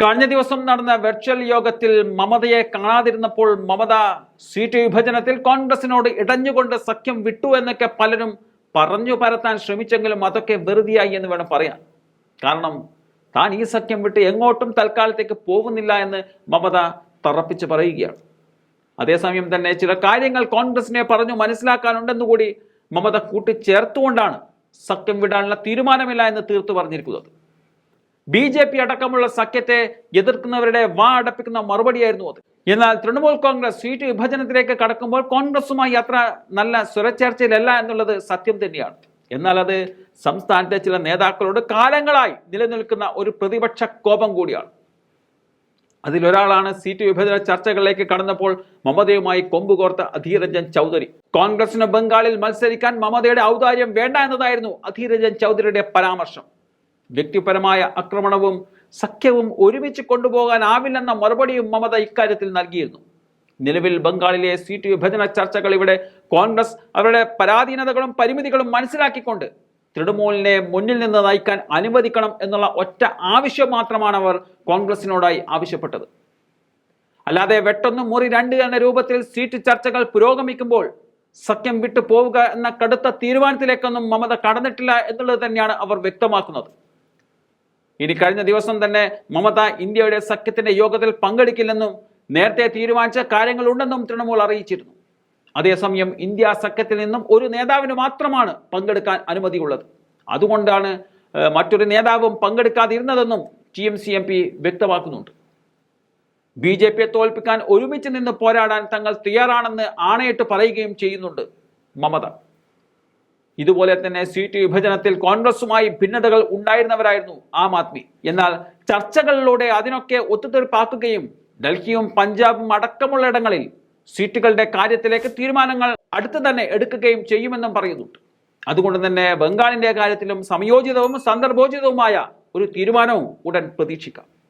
കഴിഞ്ഞ ദിവസം നടന്ന വെർച്വൽ യോഗത്തിൽ മമതയെ കാണാതിരുന്നപ്പോൾ മമത സീറ്റ് വിഭജനത്തിൽ കോൺഗ്രസിനോട് ഇടഞ്ഞുകൊണ്ട് സഖ്യം വിട്ടു എന്നൊക്കെ പലരും പറഞ്ഞു പരത്താൻ ശ്രമിച്ചെങ്കിലും അതൊക്കെ വെറുതെയായി എന്ന് വേണം പറയാൻ. കാരണം താൻ ഈ സഖ്യം വിട്ട് എങ്ങോട്ടും തൽക്കാലത്തേക്ക് പോകുന്നില്ല എന്ന് മമത തറപ്പിച്ച് പറയുകയാണ്. അതേസമയം തന്നെ ചില കാര്യങ്ങൾ കോൺഗ്രസിനെ പറഞ്ഞു മനസ്സിലാക്കാനുണ്ടെന്ന് കൂടി മമത കൂട്ടിച്ചേർത്തുകൊണ്ടാണ് സഖ്യം വിടാനുള്ള തീരുമാനമില്ല എന്ന് തീർത്തു പറഞ്ഞിരിക്കുന്നത്. ബി ജെ പി അടക്കമുള്ള സഖ്യത്തെ എതിർക്കുന്നവരുടെ വാ അടപ്പിക്കുന്ന മറുപടിയായിരുന്നു അത്. എന്നാൽ തൃണമൂൽ കോൺഗ്രസ് സീറ്റ് വിഭജനത്തിലേക്ക് കടക്കുമ്പോൾ കോൺഗ്രസുമായി അത്ര നല്ല സ്വരച്ചേർച്ചയിലല്ല എന്നുള്ളത് സത്യം തന്നെയാണ്. എന്നാൽ അത് സംസ്ഥാനത്തെ ചില നേതാക്കളോട് കാലങ്ങളായി നിലനിൽക്കുന്ന ഒരു പ്രതിപക്ഷ കോപം കൂടിയാണ്. അതിലൊരാളാണ് സീറ്റ് വിഭജന ചർച്ചകളിലേക്ക് കടന്നപ്പോൾ മമതയുമായി കൊമ്പുകോർത്ത അധീർ ചൗധരി. കോൺഗ്രസിന് ബംഗാളിൽ മത്സരിക്കാൻ മമതയുടെ ഔദാര്യം വേണ്ട എന്നതായിരുന്നു അധീർ രഞ്ജൻ ചൗധരിയുടെ പരാമർശം. വ്യക്തിപരമായ ആക്രമണവും സഖ്യവും ഒരുമിച്ച് കൊണ്ടുപോകാനാവില്ലെന്ന മറുപടിയും മമത ഇക്കാര്യത്തിൽ നൽകിയിരുന്നു. നിലവിൽ ബംഗാളിലെ സീറ്റ് വിഭജന ചർച്ചകൾ ഇവിടെ കോൺഗ്രസ് അവരുടെ പരാധീനതകളും പരിമിതികളും മനസ്സിലാക്കിക്കൊണ്ട് തൃണമൂലിനെ മുന്നിൽ നിന്ന് നയിക്കാൻ അനുവദിക്കണം എന്നുള്ള ഒറ്റ ആവശ്യം മാത്രമാണ് അവർ കോൺഗ്രസിനോടായി ആവശ്യപ്പെട്ടത്. അല്ലാതെ വെട്ടൊന്നും മുറി രണ്ട് എന്ന രൂപത്തിൽ സീറ്റ് ചർച്ചകൾ പുരോഗമിക്കുമ്പോൾ സഖ്യം വിട്ടു പോവുക എന്ന കടുത്ത തീരുമാനത്തിലേക്കൊന്നും മമത കടന്നിട്ടില്ല എന്നുള്ളത് തന്നെയാണ് അവർ വ്യക്തമാക്കുന്നത്. ഇനി കഴിഞ്ഞ ദിവസം തന്നെ മമത ഇന്ത്യയുടെ സഖ്യത്തിന്റെ യോഗത്തിൽ പങ്കെടുക്കില്ലെന്നും നേരത്തെ തീരുമാനിച്ച കാര്യങ്ങൾ ഉണ്ടെന്നും തൃണമൂൽ അറിയിച്ചിരുന്നു. അതേസമയം ഇന്ത്യ സഖ്യത്തിൽ നിന്നും ഒരു നേതാവിന് മാത്രമാണ് പങ്കെടുക്കാൻ അനുമതിയുള്ളത്. അതുകൊണ്ടാണ് മറ്റൊരു നേതാവും പങ്കെടുക്കാതിരുന്നതെന്നും T M C M P വ്യക്തമാക്കുന്നുണ്ട്. ബി ജെ പിയെ തോൽപ്പിക്കാൻ ഒരുമിച്ച് നിന്ന് പോരാടാൻ തങ്ങൾ തയ്യാറാണെന്ന് ആണയിട്ട് പറയുകയും ചെയ്യുന്നുണ്ട് മമത. ഇതുപോലെ തന്നെ സീറ്റ് വിഭജനത്തിൽ കോൺഗ്രസുമായി ഭിന്നതകൾ ഉണ്ടായിരുന്നവരായിരുന്നു ആം ആദ്മി. എന്നാൽ ചർച്ചകളിലൂടെ അതിനൊക്കെ ഒത്തുതീർപ്പാക്കുകയും ഡൽഹിയും പഞ്ചാബും അടക്കമുള്ള ഇടങ്ങളിൽ സീറ്റുകളുടെ കാര്യത്തിലേക്ക് തീരുമാനങ്ങൾ അടുത്ത് തന്നെ എടുക്കുകയും ചെയ്യുമെന്നും പറയുന്നുണ്ട്. അതുകൊണ്ട് തന്നെ ബംഗാളിന്റെ കാര്യത്തിലും സംയോജിതവും സന്ദർഭോചിതവുമായ ഒരു തീരുമാനവും ഉടൻ പ്രതീക്ഷിക്കാം.